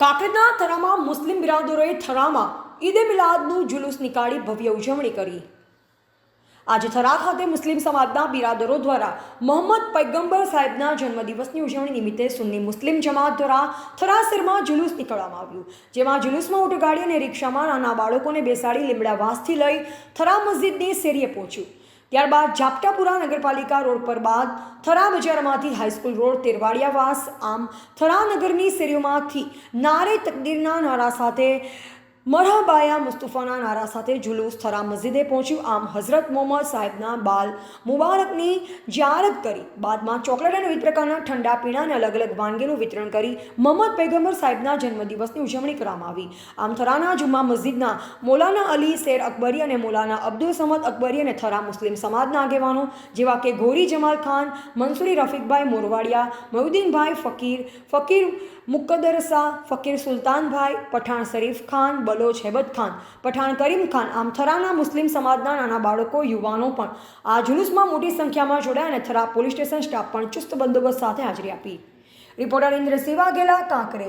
કાંકરેજના થરામાં મુસ્લિમ બિરાદરોએ થરામાં ઈદે મિલાદનું જુલુસ નીકાળી ભવ્ય ઉજવણી કરી. આજે થરા ખાતે મુસ્લિમ સમાજના બિરાદરો દ્વારા મોહમ્મદ પૈગંબર સાહેબના જન્મદિવસની ઉજવણી નિમિત્તે સુન્ની મુસ્લિમ જમાત દ્વારા થરાસરમાં જુલુસ નીકળવામાં આવ્યું, જેમાં જુલુસમાં ઊંટગાડી અને રિક્ષામાં નાના બાળકોને બેસાડી લીમડા વાસથી લઈ થરા મસ્જિદની શેરીએ પહોંચ્યું. ત્યારબાદ ઝાપટાપુરા નગરપાલિકા રોડ પર બાદ થરા બજારમાંથી હાઈસ્કૂલ રોડ તેરવાડિયા વાસ. આમ થરા નગરની શેરીઓમાંથી નારે તકદીરના નારા સાથે મરહબાયા મુસ્તુફાના નારા સાથે જુલુસ થરા મસ્જિદે પહોંચ્યું આમ હઝરત મોહમ્મદ સાહેબના બાલ મુબારકની જ્યારત કરી. બાદમાં ચોકલેટ અને વિવિધ પ્રકારના ઠંડા પીણા અને અલગ અલગ વાનગીનું વિતરણ કરી મોહમ્મદ પૈગંબર સાહેબના જન્મદિવસની ઉજવણી કરવામાં આવી. આમ થરાના જુમ્મા મસ્જિદના મૌલાના અલી, શેર અકબરી અને મૌલાના અબ્દુલ સમદ અકબરી અને થરા મુસ્લિમ સમાજના આગેવાનો જેવા કે ગોરી જમાલ ખાન મંસૂરી રફીકભાઈ મોરવાડિયા મયુદ્દીનભાઈ ફકીર ફકીર મુક્કદર ફકીર સુલતાનભાઈ પઠાણ શરીફ ખાન બલોચ હેબત પઠાણ કરીમ ખાન આમ થરાના મુસ્લિમ સમાજના નાના બાળકો, યુવાનો પણ આ જુલુસમાં મોટી સંખ્યામાં જોડાયા અને થરા પોલીસ સ્ટેશન સ્ટાફ પણ ચુસ્ત બંદોબસ્ત સાથે હાજરી આપી. રિપોર્ટર ઇન્દ્ર સેવા ગેલા કાંકરેજ.